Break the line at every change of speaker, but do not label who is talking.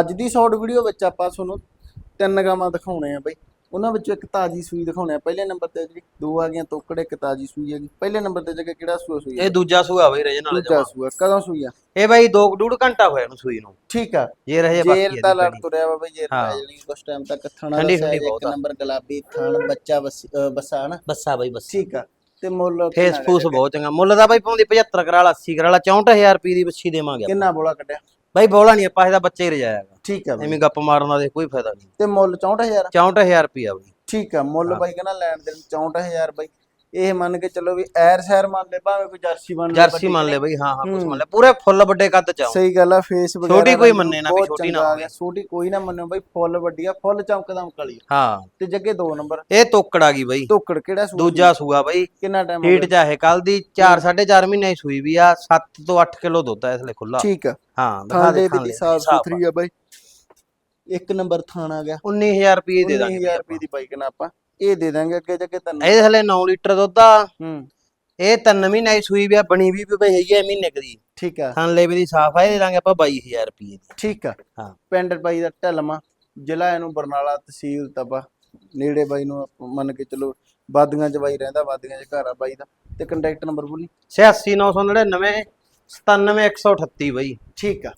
ਅੱਜ ਦੀ short video ਵਿੱਚ ਆਪਾਂ ਤੁਹਾਨੂੰ ਤਿੰਨ ਗਾਵਾਂ ਦਿਖਾਉਣੇ ਆ ਬਈ। ਉਹਨਾਂ ਵਿੱਚੋਂ ਇੱਕ ਤਾਜੀ ਸੂਈ ਦਿਖਾਉਣੇ ਆ। ਪਹਿਲੇ ਨੰਬਰ ਤੇ ਜਿਹੜੀ ਦੋ ਆ ਗਈਆਂ ਤੋਕੜ ਇੱਕ ਤਾਜੀ ਸੂਈ ਹੈਗੀ। ਪਹਿਲੇ ਨੰਬਰ ਤੇ ਜਗ੍ਹਾ ਕਿਹੜਾ ਸੂਆ ਸੂਈ
ਇਹ ਦੂਜਾ ਸੂਆ ਬਈ ਰਜਨ ਵਾਲਾ
ਦੂਜਾ ਸੂਆ ਕਦੋਂ ਸੂਈ ਆ?
ਇਹ ਬਾਈ ਦੋ ਕੁ ਡੂਢ ਘੰਟਾ ਹੋਇਆ ਇਹਨੂੰ ਸੂਈ ਨੂੰ।
ਠੀਕ ਆ।
ਜੇ ਰਹੇ ਬਾਕੀ
ਜੇਰ ਦਾ ਲੜ ਤੁਰਿਆ ਵਾ ਬਈ ਜੇਰ ਦਾ। ਜਿਹੜੀ ਕੁਛ ਟਾਈਮ ਤੱਕ ਥਣਾ ਦਾ ਇੱਕ। ਨੰਬਰ ਗੁਲਾਬੀ ਥਣ ਬੱਚਾ ਬੱਸ- ਅ, ਬੱਸਾ ਨਾ
ਬੱਸਾ ਬਾਈ ਬੱਸਾ।
ਠੀਕ ਆ। ਤੇ ਮੁੱਲ
ਫੇਸ? ਬਹੁਤ ਚੰਗਾ। ਮੁੱਲ ਦਾ ਬਾਈ ਪਾਉਂਦੀ 75 ਕਰਾਲਾ 80 ਕਰਾਲਾ 64000 ਰੁਪਏ ਦੀ ਬੱਚੀ ਦੇਵਾਂਗੇ।
ਕਿੰਨਾ ਬੋਲਾ ਕੱਢਿਆ?
ਬਾਈ ਬੋਲਾ ਨਹੀਂ ਆਪਾਂ ਇਹਦਾ ਬੱਚਾ ਹੀ ਰਜਾਇਆਗਾ
ਠੀਕ ਬਈ।
ਐਵੇਂ ਗੱਪ ਮਾਰਨ ਦਾ ਕੋਈ ਫਾਇਦਾ ਨਹੀਂ
ਤੇ ਮੁੱਲ 64000
64000 ਰੁਪਏ ਬਾਈ।
ਠੀਕ ਆ ਮੁੱਲ ਬਾਈ ਕਹਿੰਦਾ ਲੈਣ ਦੇ 64000 ਬਾਈ। ਇਹ ਮੰਨ ਕੇ ਚੱਲੋ ਵੀ ਐਰ ਸ਼ਹਿਰ ਮੰਨ ਲੈ ਭਾਵੇਂ ਕੋਈ ਜਰਸੀ ਮੰਨ ਲੈ
ਜਰਸੀ ਮੰਨ ਲੈ ਬਾਈ ਹਾਂ ਹਾਂ ਕੁਝ ਮੰਨ ਲੈ। ਪੂਰੇ ਫੁੱਲ ਵੱਡੇ ਕੱਦ ਚ ਆਉਂ
ਸਹੀ ਗੱਲ ਆ ਫੇਸ ਵਗੈਰਾ
ਛੋਟੀ ਕੋਈ ਮੰਨੇ ਨਾ ਵੀ ਛੋਟੀ ਨਾ ਹੋਵੇ।
ਛੋਟੀ ਕੋਈ ਨਾ ਮੰਨੋ ਬਾਈ ਫੁੱਲ ਵੱਡੀ ਆ ਫੁੱਲ ਚਮਕਦਮ ਕਲੀ
ਹਾਂ।
ਤੇ ਜੱਗੇ ਦੋ ਨੰਬਰ।
ਇਹ ਤੋਕੜ ਆ ਗਈ ਬਾਈ।
ਧੋਕੜ ਕਿਹੜਾ ਸੂਟ
ਦੂਜਾ ਸੂਆ ਬਾਈ।
ਕਿੰਨਾ ਟਾਈਮ
ਹੀਟ ਚਾਹੇ ਕੱਲ ਦੀ 4 4.5 ਮਹੀਨੇ ਦੀ ਸੂਈ ਵੀ ਆ 7 ਤੋਂ 8 ਕਿਲੋ ਦੁੱਧ ਆ ਇਸ ਲਈ ਖੁੱਲਾ
ਠੀਕ ਆ।
ਹਾਂ ਦਿਖਾ
ਦੇ
ਦੇ
ਵੀ ਸਾਫ਼ ਸੁਥਰੀ ਆ ਬਾਈ। ਇੱਕ ਨੰਬਰ ਥਾਣ ਗਿਆ।
19000 ਰੁਪਏ ਦੇ ਦਾਂਗੇ।
19000 ਰੁਪਏ ਦੀ ਬਾਈਕ ਨਾ ਆਪਾਂ। ਇਹ ਦੇ ਦਾਂਗੇ ਅੱਗੇ ਜੱਗੇ ਤੈਨੂੰ।
ਇਹ ਹਲੇ 9 ਲੀਟਰ ਦੁੱਧ ਆ।
ਹੂੰ।
ਇਹ 3 ਮਹੀਨੇ ਦੀ ਸੂਈ ਵੀ ਆ ਬਣੀ ਵੀ ਬਈ ਹੈਗੀ ਆ ਮਹੀਨੇ ਕੁ ਦੀ।
ਠੀਕ ਆ।
ਥਣ ਲੈ ਵੀ ਦੀ ਸਾਫ਼ ਆ ਇਹ ਦੇ ਦਾਂਗੇ ਆਪਾਂ 22000 ਰੁਪਏ ਦੀ।
ਠੀਕ ਆ।
ਹਾਂ।
ਪਿੰਡ ਬਾਈ ਦਾ ਢਲਮਾ ਜ਼ਿਲ੍ਹਾ ਇਹਨੂੰ ਬਰਨਾਲਾ ਤਹਿਸੀਲ ਤਪਾ। ਨੇੜੇ ਬਾਈ ਨੂੰ ਮੰਨ ਕੇ ਚਲੋ ਬਾਦੀਆਂ ਚ ਬਾਈ ਰਹਿੰਦਾ ਬਾਦੀਆਂ ਚ ਘਰ ਆ ਬਾਈ ਦਾ। ਤੇ ਕੰਟੈਕਟ ਨੰਬਰ ਬੋਲੀ।
86999 97138 ਬਈ।
ਠੀਕ ਆ।